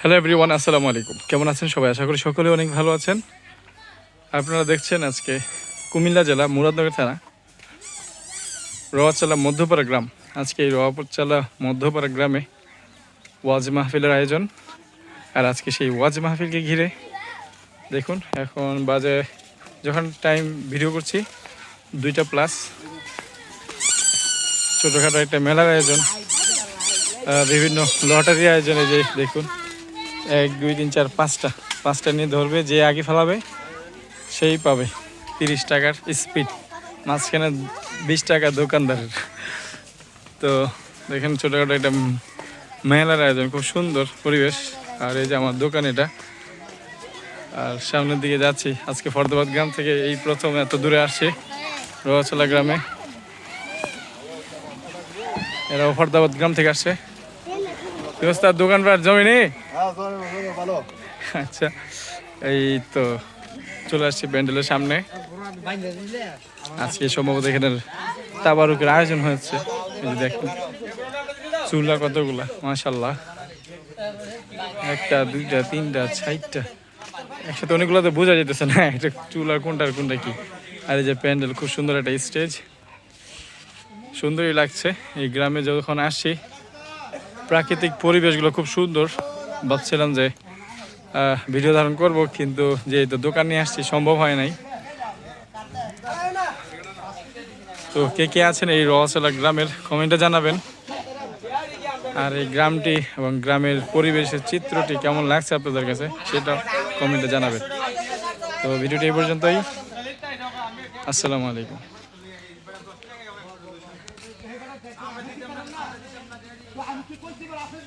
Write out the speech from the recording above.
Hello everyone আসসালামু আলাইকুম কেমন আছেন সবাই? আশা করি সকলে অনেক ভালো আছেন। আপনারা দেখছেন আজকে কুমিল্লা জেলা, মুরাদনগর থানা রওয়াচালা মধ্যপাড়া গ্রাম। আজকে এই রওয়াচালা মধ্যপাড়া গ্রামে ওয়াজ মাহফিলের আয়োজন। আর আজকে সেই ওয়াজ মাহফিলকে ঘিরে দেখুন, এখন বাজে যখন টাইম ভিডিও করছি, দুইটা প্লাস ছোটোখাটো একটা মেলার আয়োজন বিভিন্ন লটারি আয়োজনে যে দেখুন এক, দুই, তিন, চার, পাঁচটা। পাঁচটা নিয়ে ধরবে, যে আগে ফেলাবে, সেই পাবে তিরিশ টাকার স্পিড মাঝখানে বিশ টাকা দোকানদারের। তো দেখেন ছোটোখাটো একটা মেলার আয়োজন, খুব সুন্দর পরিবেশ। আর এই যে আমার দোকান এটা। আর সামনের দিকে যাচ্ছি, আজকে ফরদাবাদ গ্রাম থেকে এই প্রথম এত দূরে আসছে রোয়াচলা গ্রামে। এরাও ফরদাবাদ গ্রাম থেকে আসছে। ব্যবস্থার দোকান পাট জমি নেই আচ্ছা এই তো চলে আসছি প্যান্ডেলের সামনে। আজকে সম্ভবত এখানে তাবারুকের আয়োজন হয়েছে। দেখুন চুলা কতগুলা মাশাল্লাহ একটা, দুইটা, তিনটা, চারটা। একসাথে অনেকগুলো তো বোঝা যেতেছে না একটা চুলা কোনটা আর কোনটা কি। আর এই যে প্যান্ডেল, খুব সুন্দর একটা স্টেজ। সুন্দরই লাগছে। এই গ্রামে যখন আসছি প্রাকৃতিক পরিবেশগুলো খুব সুন্দর। ভাবছিলাম যে ভিডিও ধারণ করব, কিন্তু যেহেতু দোকান নিয়ে আসছি, সম্ভব হয় নাই। তো কে কে আছেন এই রওয়াচলা গ্রামের কমেন্টে জানাবেন। আর এই গ্রামটি এবং গ্রামের পরিবেশের চিত্রটি কেমন লাগছে আপনাদের কাছে, সেটা কমেন্টে জানাবেন। তো ভিডিওটি এই পর্যন্তই। আসসালামু আলাইকুম। আমি কি করছি আসেন